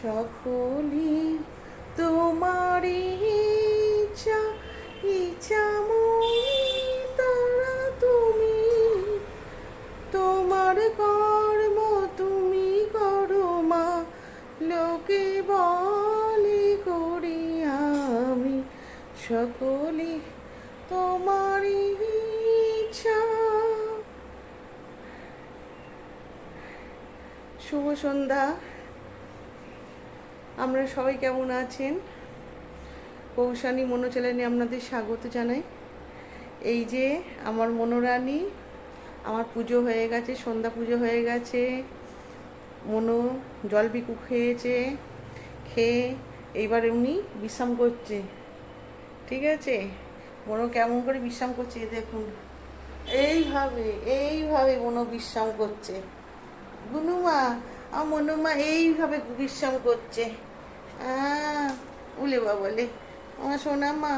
সকলি তোমারই ইচ্ছা ইচ্ছা তারা তুমি। তোমার কর্ম তুমি করো মা, লোকে বলে করি আমি। সকলি তোমারই ইচ্ছা। শুভ সন্ধ্যা। আমরা সবাই কেমন আছেন? কৌশানী মনোচ্যানেলে আপনাদের স্বাগত জানাই। এই যে আমার মনোরানী, আমার পুজো হয়ে গেছে, সন্ধ্যা পুজো হয়ে গেছে। মনো জল বিকু খেয়েছে খেয়ে এইবার এমনি বিশ্রাম করছে। ঠিক আছে? মনো কেমন করে বিশ্রাম করছে দেখুন। এইভাবে এইভাবে মনো বিশ্রাম করছে। গুনুমা মনুমা এইভাবে বিশ্রাম করছে। উলে বাবলে আমার সোনামা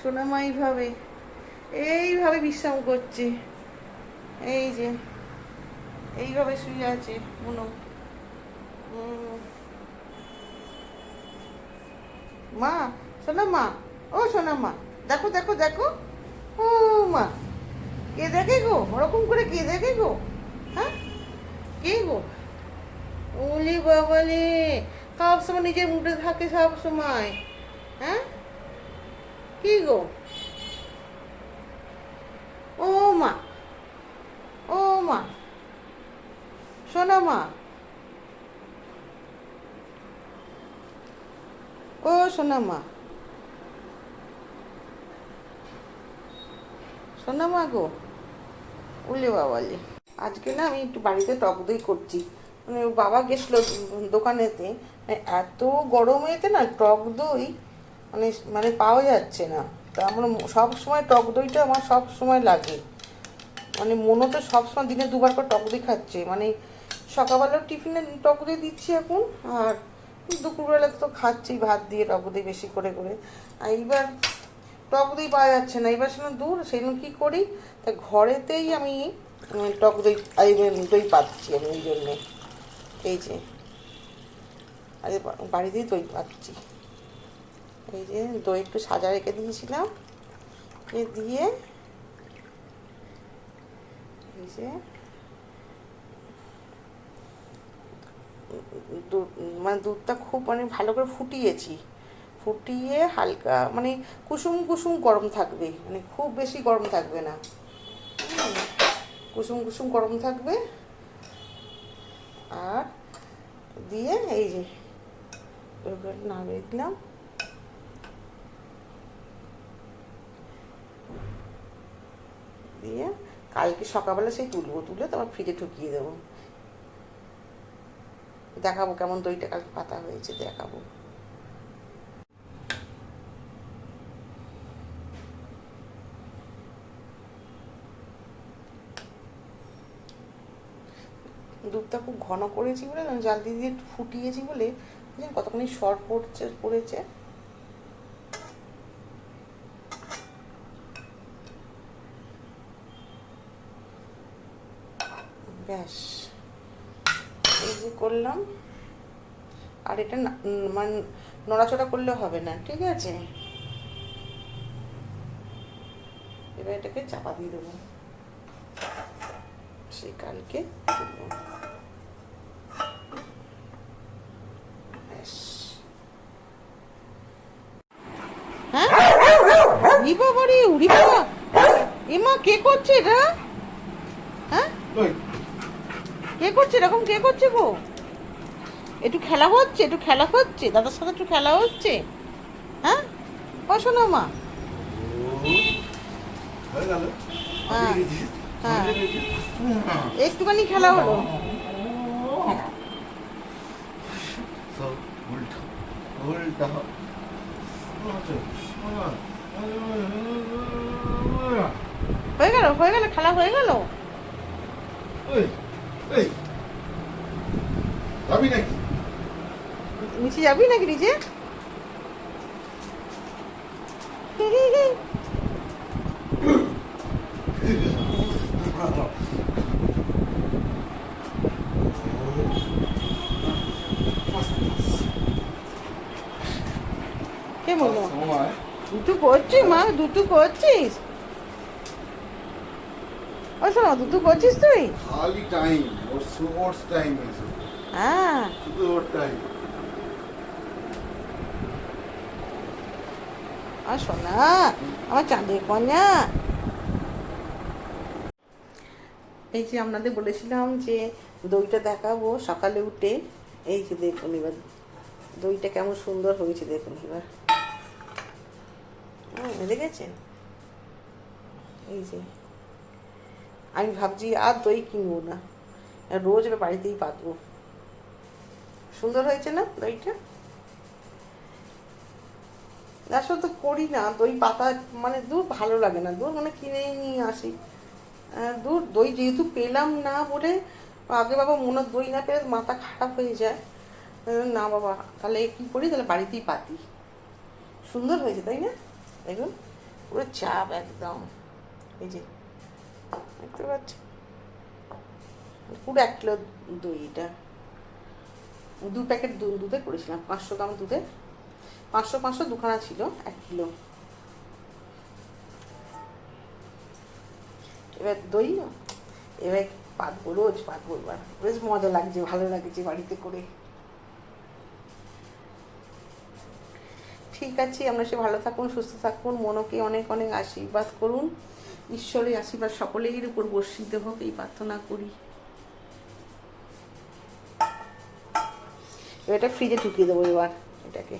সোনামা এইভাবে এইভাবে বিশ্রাম করছে। এই যে, এইভাবে শুয়ে আছে মনো। মা সোনা মা ও সোনা মা দেখো দেখো দেখো। ও মা, কে দেখে গো? ওরকম করে কে দেখে গো? হ্যাঁ? কে গো? ওলি বাবালে সব সময় নিজের মুডে থাকে সব সময়। হ্যাঁ? কি গো? ও মা ও মা, শোনো মা। ও সোনা মা। সোনা মা গো, উলে বাবালে। আজকে না আমি একটু বাড়িতে টক দই করছি। বাবা গেছিল দোকানেতে মানে এত গরমেতে না টক দই মানে মানে পাওয়া যাচ্ছে না। তা আমার সব সময় টক দইটা আমার সব সময় লাগে। মানে মনো তো সবসময় দিনে দুবার করে টক দই খাচ্ছে। মানে সকালবেলা টিফিনে টক দই দিচ্ছি এখন, আর দুপুরবেলা তো খাচ্ছি ভাত দিয়ে টক দই বেশি করে করে। আর এইবার টক দই পাওয়া যাচ্ছে না। এবার সেখানে দূর, সেদিন কী করি, তা ঘরেতেই আমি টক দই দই পাচ্ছি আমি ওই জন্যে। এই যে, আরে বাড়িতেই দই পাচ্ছি। এই যে দই একটু সাজা রেখে দিয়েছিলাম দিয়ে এই যে মানে দুধটা খুব মানে ভালো করে ফুটিয়েছি। ফুটিয়ে হালকা মানে কুসুম কুসুম গরম থাকবে মানে খুব বেশি গরম থাকবে না। কুসুম কুসুম গরম থাকবে। আর দিয়ে এই যে নাম নামিয়ে দিলাম। দিয়ে কালকে সকালবেলা সেই তুলবো, তুলে তারপর ফ্রিজে ঢুকিয়ে দেবো। দেখাবো কেমন দইটা কালকে পাতা হয়েছে, দেখাবো। দুধটা খুব ঘন করেছি বলে না জাল দিয়ে দিয়ে ফুটিয়েছি বলে কতখানি সর পড়ছে, পড়েছে। ব্যাস, এই যে করলাম। আর এটা মানে নড়াচড়া করলে হবে না, ঠিক আছে? এবার এটাকে চাপা দিয়ে দেবো। তুলবো। হ্যাঁ? ই বাবা রে উড়ি বাবা এমা কে করছে এটা? হ্যাঁ? কে করছে? এরকম কে করছে গো? একটু খেলা হচ্ছে একটু খেলা হচ্ছে। দাদার সাথে একটু খেলা হচ্ছে। হ্যাঁ? শোনো মা। হয়ে হ্যাঁ। হ্যাঁ। একটুখানি খেলা হলো। হয়ে গেল হয়ে গেল খেলা হয়ে গেল? যাবি নাকি? নিচে যাবি নাকি নিচে কে বলল সময়। দুটো করছিস মা দুটো করছিস? ও শোনো দুটো করছিস তুই? খালি টাইম ওর টাইম হ্যাঁ। শুধু ওর টাইম আর শোনা আমার চাঁদের কন্যা। এই যে আপনাদের বলেছিলাম যে দইটা দেখাবো সকালে উঠে। এই যে দেখুন এবার দইটা কেমন সুন্দর হয়েছে দেখুন এবার। দেখেছেন এই যে। আমি ভাবছি আর দই কিনবো না। রোজ বাড়িতেই পাতবো সুন্দর হয়েছে না দইটা? আসলে তো করি না। দই পাতা মানে দূর ভালো লাগে না। দূর মানে কিনেই নিয়ে আসি। দূর দই যেহেতু পেলাম না বলে আগে বাবা মনে দই না পেলে মাথা খারাপ হয়ে যায়। না বাবা, তাহলে কি করি? তাহলে বাড়িতেই পাতি সুন্দর হয়েছে, তাই না? দেখুন, পুরো চাপ একদম। এই যে, দেখতে পাচ্ছি পুরো এক কিলো দই এটা। দু প্যাকেট দুধে করেছিলাম, পাঁচশো গ্রাম দুধে। পাঁচশো পাঁচশো দুখানা ছিল, এক কিলো। এবার দই এবার পাতবো রোজ, পাতবো এবার। বেশ মজা লাগছে, ভালো লাগছে বাড়িতে করে। ঠিক আছে, আমরা সে ভালো থাকুন, সুস্থ থাকুন, মনকে অনেক অনেক আশীর্বাদ করুন। ঈশ্বরের আশীর্বাদ সকলের উপর বর্ষিত হোক, এই প্রার্থনা করি। এটা ফ্রিজে ঢুকিয়ে দেবো এবার এটাকে।